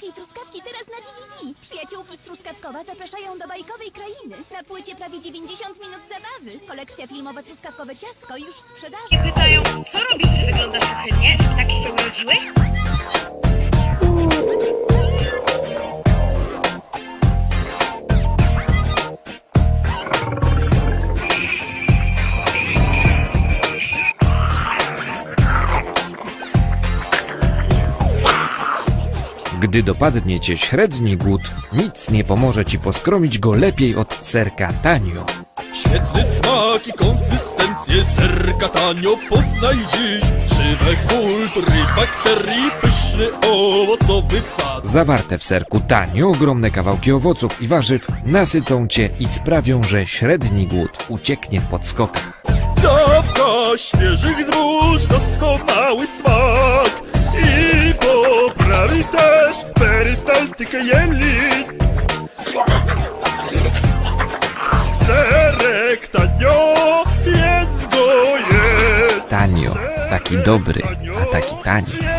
truskawki teraz na DVD. Przyjaciółki z Truskawkowa zapraszają do bajkowej krainy. Na płycie prawie 90 minut zabawy. Kolekcja filmowa Truskawkowe Ciastko już w sprzedaży. Pytają, co robisz, że wyglądasz ohydnie? Gdy dopadnie cię średni głód, nic nie pomoże ci poskromić go lepiej od serka tanio. Świetny smak i konsystencję serka tanio poznaj dziś Żywe kultury, bakterii, pyszny owocowy kwat Zawarte w serku tanio ogromne kawałki owoców i warzyw nasycą cię i sprawią, że średni głód ucieknie w podskokach. Dawka świeżych zbóż, doskonały smak jelit Serek tanio, jedz go jedz Tanio, taki dobry, a taki tani.